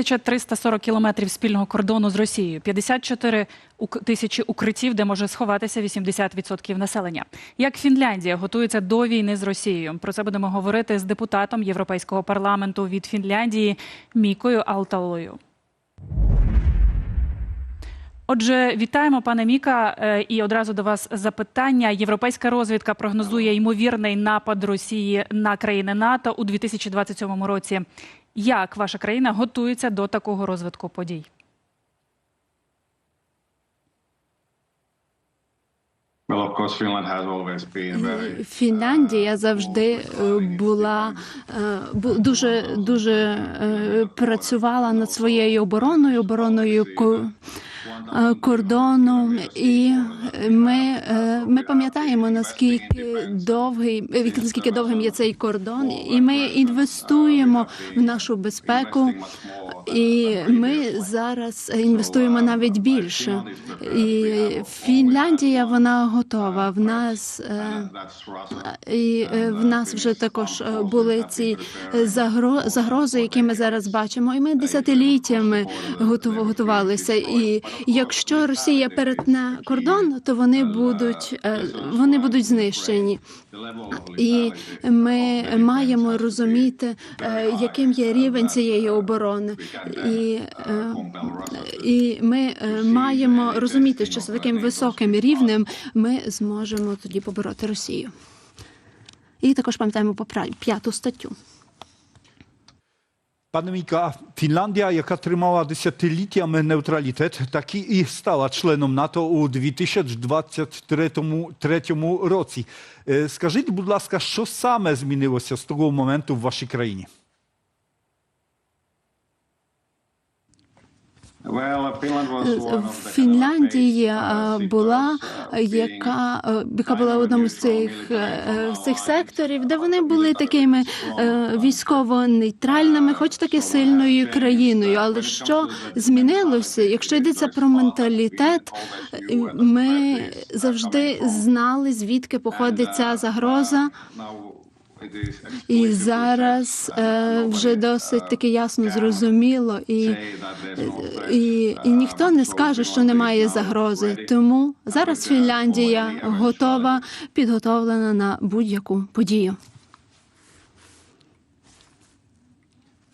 1340 кілометрів спільного кордону з Росією, 54 ук- тисячі укриттів, де може сховатися 80% населення. Як Фінляндія готується до війни з Росією? Про це будемо говорити з депутатом Європейського парламенту від Фінляндії Мікою Алталою. Отже, вітаємо, пане Міка. Е, І одразу до вас запитання. Європейська розвідка прогнозує ймовірний напад Росії на країни НАТО у 2027 році. Як ваша країна готується до такого розвитку подій? Very. Фінляндія завжди е, була е, дуже дуже е, працювала над своєю обороною, обороною ко- е, кордону, і ми, е, ми пам'ятаємо наскільки довгий е, наскільки довгим є цей кордон, і ми інвестуємо в нашу безпеку. І ми зараз інвестуємо навіть більше. І Фінляндія вона готова. В нас е, і е, в нас вже також е, були ці загрози, які ми зараз бачимо. І ми десятиліттями готувалися. І якщо Росія перетне кордон, то вони будуть вони будуть знищені. І ми маємо розуміти, е, яким є рівень цієї оборони, і, е, і ми е, маємо розуміти, що з таким високим рівнем ми зможемо тоді побороти Росію. І також пам'ятаємо по п'яту статтю. Panie Mika, Finlandia, jaka тримала десятиліттями neutralitet, так і стала членом НАТО у 2023 році. Скажіть, будь ласка, що саме змінилося з того моменту в вашій країні? Фінляндія kind of е, була, uh, яка, е, яка була в одному з цих, е, з цих секторів, де вони були такими е, військово-нейтральними, хоч таки сильною країною. Але що змінилося? Якщо йдеться про менталітет, е, ми завжди знали, звідки походить ця загроза. І зараз е, вже досить таки ясно зрозуміло, і, threat. і, і ніхто не скаже, що немає загрози. Тому зараз Фінляндія готова, підготовлена на будь-яку подію.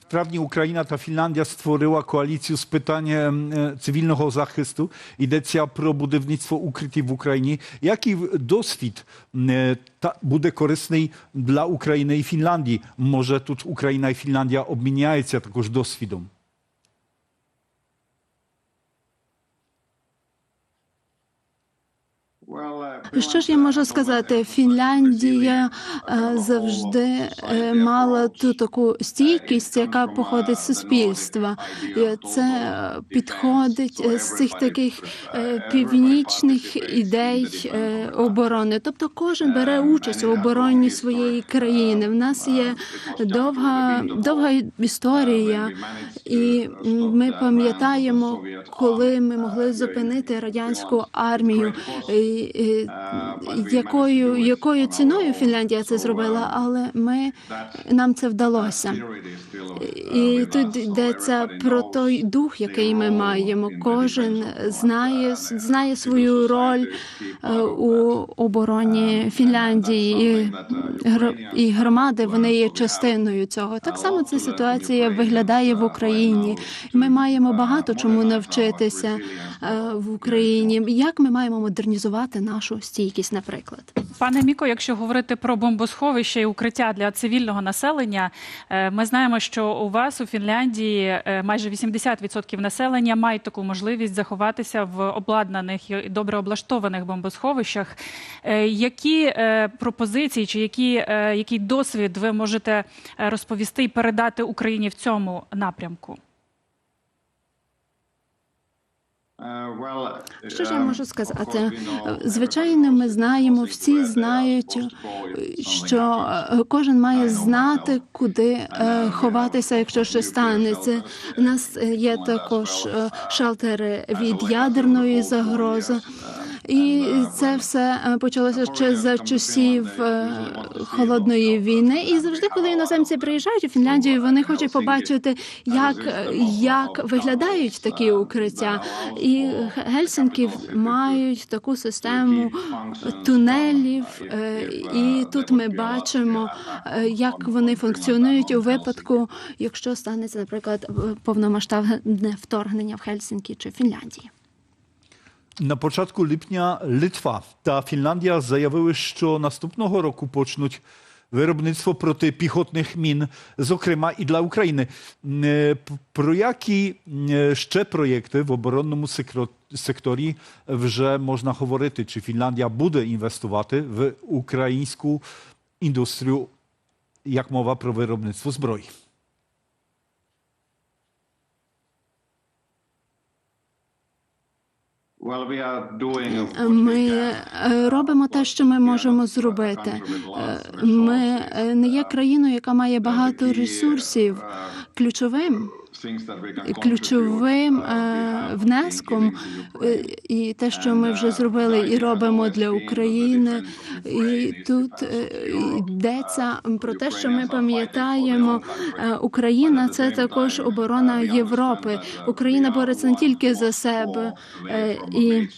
W trawni Ukraina ta Finlandia stworzyła koalicję z pytaniem e, cywilnego zachistу. Йдеться про будівництво укриттів в Україні. Який досвід е, та буде корисний для України і Фінляндії? Може тут Україна і Фінляндія обміняються також досвідом? Well, Що ж я можу сказати? Фінляндія е, завжди е, мала ту таку стійкість, яка походить з суспільства. Це е, підходить з цих таких північних ідей оборони. Тобто кожен бере участь у обороні своєї країни. В нас є довга довга історія, і ми пам'ятаємо, коли ми могли зупинити радянську армію. Якою, якою ціною Фінляндія це зробила, але ми нам це вдалося. І тут йдеться про той дух, який ми маємо. Кожен знає знає свою роль е, у обороні Фінляндії і, і громади. Вони є частиною цього. Так само ця ситуація виглядає в Україні. Ми маємо багато чому навчитися е, в Україні. Як ми маємо модернізувати нашу стійкість, наприклад. Пане Міко, якщо говорити про бомбосховище і укриття для цивільного населення, е, ми знаємо, що у вас у Фінляндії е, майже 80% населення мають таку можливість заховатися в обладнаних і добре облаштованих бомбосховищах. Е, Які пропозиції чи які, який досвід ви можете розповісти і передати Україні в цьому напрямку? Uh, well, Що ж я можу сказати? know Звичайно, ми знаємо, всі знають, що е, кожен має знати, куди е, ховатися, якщо щось станеться. У нас е, є також е, шелтери від ядерної загрози. І це все е, почалося ще за часів е, холодної війни. І завжди, коли іноземці приїжджають у Фінляндію, вони хочуть побачити, як, як виглядають такі укриття. І Гельсінки мають таку систему тунелів, е, і тут ми бачимо, як вони функціонують у випадку, якщо станеться, наприклад, повномасштабне вторгнення в Хельсінкі чи Фінляндії. На початку липня Литва та Фінляндія заявили, що наступного року почнуть виробництво протипіхотних мін, зокрема і для України. Е, п- Про які е, ще проєкти в оборонному секро- секторі вже можна говорити? Чи Фінляндія буде інвестувати в українську індустрію, як мова про виробництво зброї? Ми can. е, робимо те, що ми можемо зробити. Е, Ми е, не є країною, яка має багато ресурсів. Ключовим Ключовим е, uh, have внеском е, і те, що ми вже зробили і робимо для України. І тут е, йдеться про те, що ми пам'ятаємо, е, Україна це також оборона Європи. Україна бореться не тільки за себе е, і.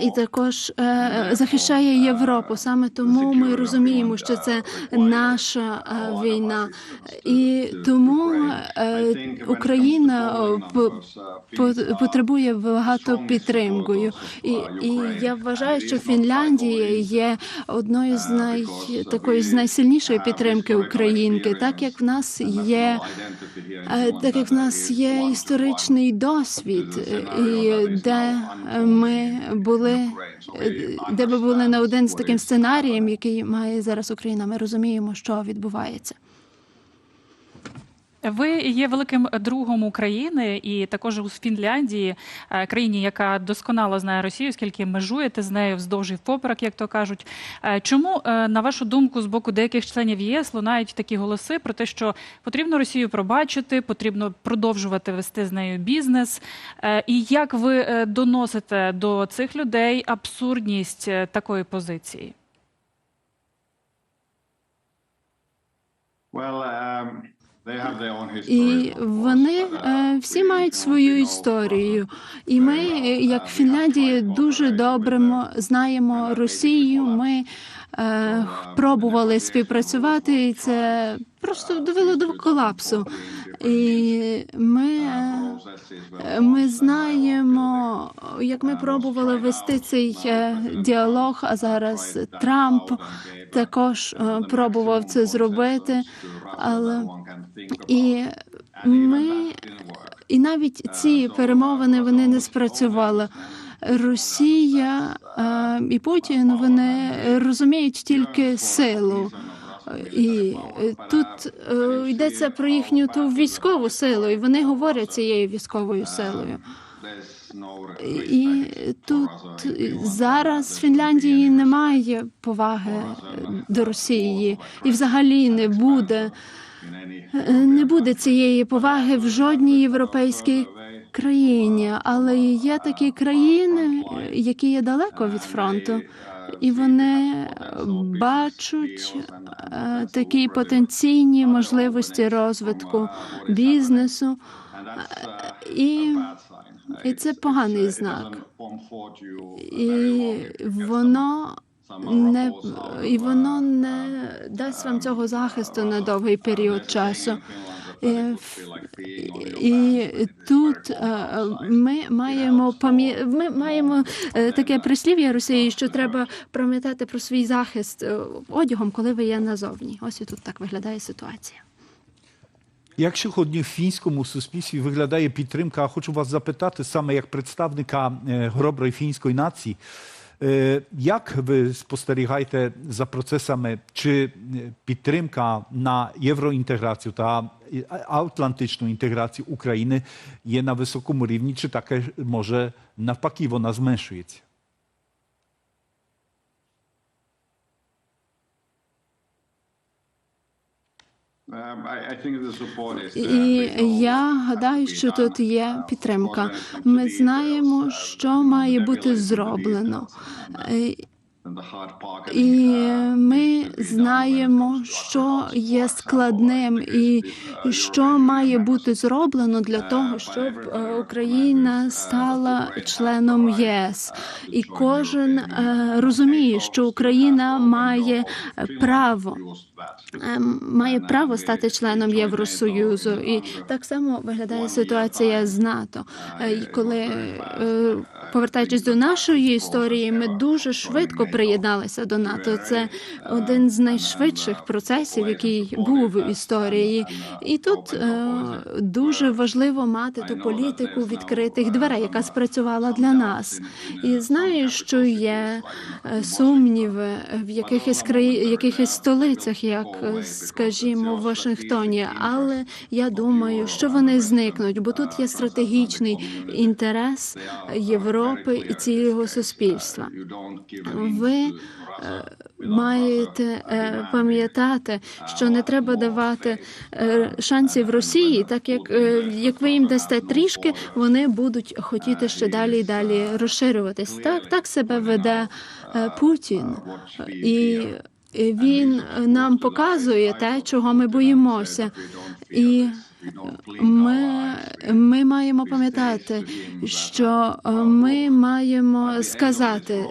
І також е, захищає Європу. Саме тому ми розуміємо, що це наша е, війна, і тому е, Україна е, по- по- потребує багато підтримкою. І, і я вважаю, що Фінляндія є одною з най такої з найсильнішої підтримки українки, так як в нас є. Е, Так як в нас є історичний досвід, е, і де ми були, де ми були на один з таким сценарієм, який має зараз Україна. Ми розуміємо, що відбувається. Ви є великим другом України і також у Фінляндії, е, країні, яка досконало знає Росію, оскільки межуєте з нею вздовж і впоперек, як то кажуть. Е, Чому, е, на вашу думку, з боку деяких членів ЄС лунають такі голоси про те, що потрібно Росію пробачити, потрібно продовжувати вести з нею бізнес? І як ви доносите до цих людей абсурдність такої позиції? Well, um, І вони uh, е, всі мають свою історію. І ми, е, як Фінляндія, дуже добре знаємо Росію. Ми е, пробували співпрацювати, і це просто довело до колапсу. І ми. е, Ми знаємо, як ми пробували вести цей е, діалог, а зараз Трамп також пробував це зробити. Але і ми і навіть ці перемовини вони не спрацювали. Росія е, і Путін вони розуміють тільки силу. І е, тут е, йдеться про їхню ту військову силу, і вони говорять цією військовою силою. І тут зараз в Фінляндії немає поваги до Росії, і взагалі не буде. Е, Не буде цієї поваги в жодній європейській країні, але є такі країни, які є далеко від фронту, і вони бачать е, такі потенційні можливості розвитку бізнесу. І, і це поганий знак. І воно не і воно не дасть вам цього захисту на довгий період часу. І, тут е, ми маємо пам'я... ми маємо е, таке прислів'я Росії, що треба пам'ятати про свій захист е, одягом, коли ви є назовні. Ось і тут так виглядає ситуація. Як сьогодні в фінському суспільстві виглядає підтримка? Хочу вас запитати саме як представника е, хороброї фінської нації. Е, Як ви спостерігаєте за процесами, чи е, підтримка на євроінтеграцію та е, атлантичну інтеграцію України є на високому рівні, чи таке може навпаки вона зменшується? І я гадаю, що тут є Uh, підтримка. Ми знаємо, uh, що має бути зроблено. Е, І uh, ми знаємо, що є складним і uh, що має бути зроблено для uh, того, щоб е, Україна uh, стала членом ЄС. uh, І кожен е, розуміє, що Україна має е, право е, має uh, право стати членом Євросоюзу, і так само виглядає ситуація з НАТО. Е, коли повертаючись до нашої історії, ми дуже швидко приєдналися до НАТО. Це один з найшвидших процесів, який був в історії. І тут е, дуже важливо мати ту політику відкритих дверей, яка спрацювала для нас. І знаю, що є е, сумніви в якихось краї... якихось столицях, як е, скажімо, в Вашингтоні, але я думаю, що вони зникнуть, бо тут є стратегічний інтерес Європи і цілого суспільства. Ви е, маєте е, пам'ятати, що не треба давати е, шансів Росії, так як, як ви їм дасте трішки, вони будуть хотіти ще далі і далі розширюватись. Так, так себе веде Путін. І він нам показує те, чого ми боїмося. І ми, ми маємо пам'ятати, що е, ми маємо сказати,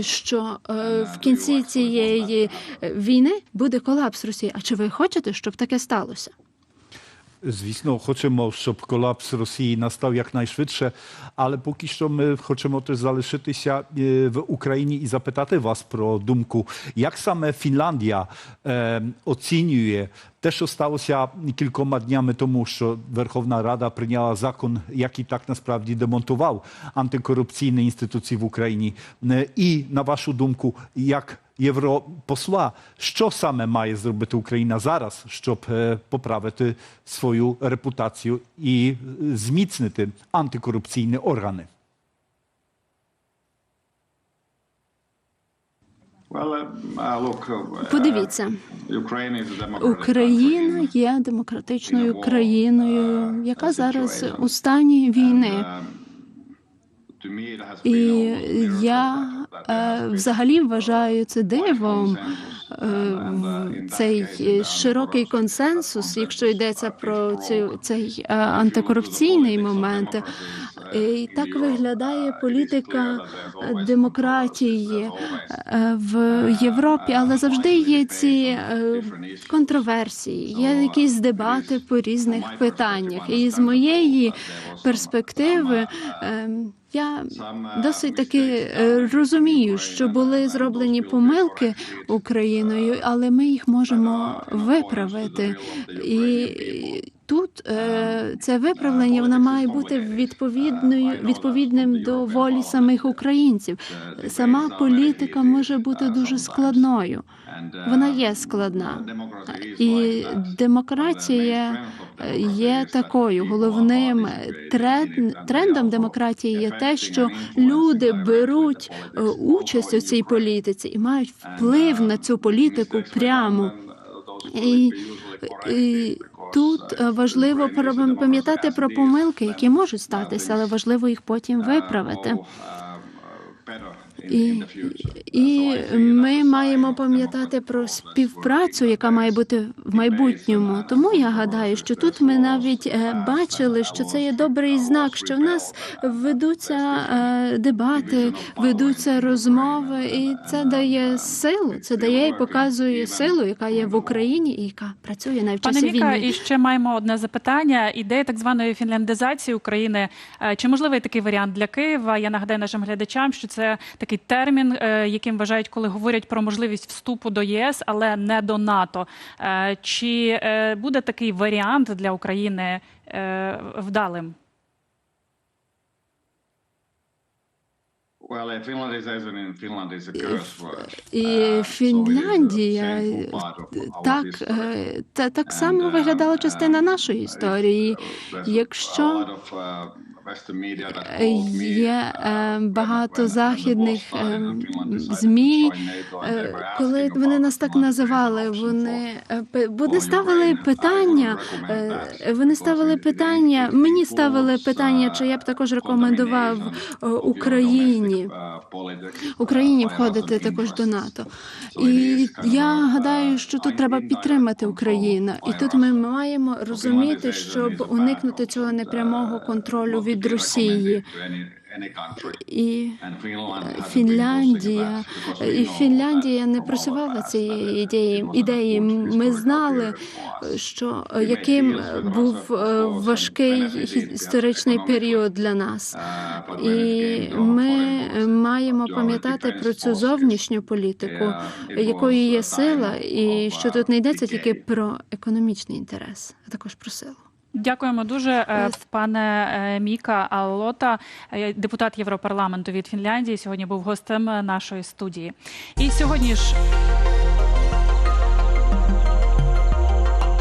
що е, в кінці цієї війни буде колапс Росії. А чи ви хочете, щоб таке сталося? Звісно, хочемо, щоб колапс Росії настав якнайшвидше, але поки що ми хочемо теж залишитися е, в Україні і запитати вас про думку, як саме Фінляндія е, оцінює те, що сталося кількома днями тому, що Верховна Рада прийняла закон, який так насправді демонтував антикорупційні інституції в Україні. Е, І на вашу думку, як європосла, що саме має зробити Україна зараз, щоб е, поправити свою репутацію і е, зміцнити антикорупційні органи? Подивіться, Україна є демократичною країною, яка зараз у стані війни. І я взагалі вважаю це дивом. е, Цей широкий консенсус, якщо йдеться про цю цей е, антикорупційний момент, і так виглядає політика демократії е, в Європі, але завжди є ці е, контроверсії, є якісь дебати по різних питаннях. І з моєї перспективи. Я досить таки е, розумію, що були зроблені помилки Україною, але ми їх можемо виправити. І тут е, це виправлення воно має бути відповідною відповідним до волі самих українців. Сама політика може бути дуже складною. Вона є складна. І демократія є такою. Головним трендом демократії є те, що люди беруть е, участь у цій політиці і мають вплив на цю політику прямо. І, і тут е, важливо пам- пам'ятати про помилки, які можуть статися, але важливо їх потім виправити. І, і ми маємо пам'ятати про співпрацю, яка має бути в майбутньому. Тому я гадаю, що тут ми навіть е, бачили, що це є добрий знак, що в нас ведуться е, дебати, ведуться розмови, і це дає силу. Це дає і показує силу, яка є в Україні і яка працює навіть Пане часі Міка, війни. і ще маємо одне запитання. Ідея так званої фінляндизації України. Е, Чи можливий такий варіант для Києва? Я нагадаю нашим глядачам, що це такий термін, е, яким вважають, коли говорять про можливість вступу до ЄС, але не до НАТО. Е, Чи е, буде такий варіант для України вдалим? І Фінляндія так, та, так само виглядала частина нашої історії. Якщо Е, Є uh, е, багато західних ем, змі, е, коли вони нас так називали, вони е, вони ставили питання. е, Вони ставили питання. Мені ставили питання, uh, чи я б також рекомендував е, Україні. uh, Україні uh, входити також до. НАТО, і я гадаю, uh, що тут треба підтримати Україну, і тут ми маємо розуміти, щоб уникнути цього непрямого контролю від Росії. І Фінляндія і Фінляндія не просувала цієї ідеї. ідеї. Ми знали, що е, яким був е, важкий історичний період для нас. І ми маємо пам'ятати про цю зовнішню політику, якою є сила, і що тут не йдеться тільки про економічний інтерес, а також про силу. Дякуємо дуже, е, пане е, Міка Аллота, е, депутат Європарламенту від Фінляндії. Сьогодні був гостем нашої студії. І сьогодні ж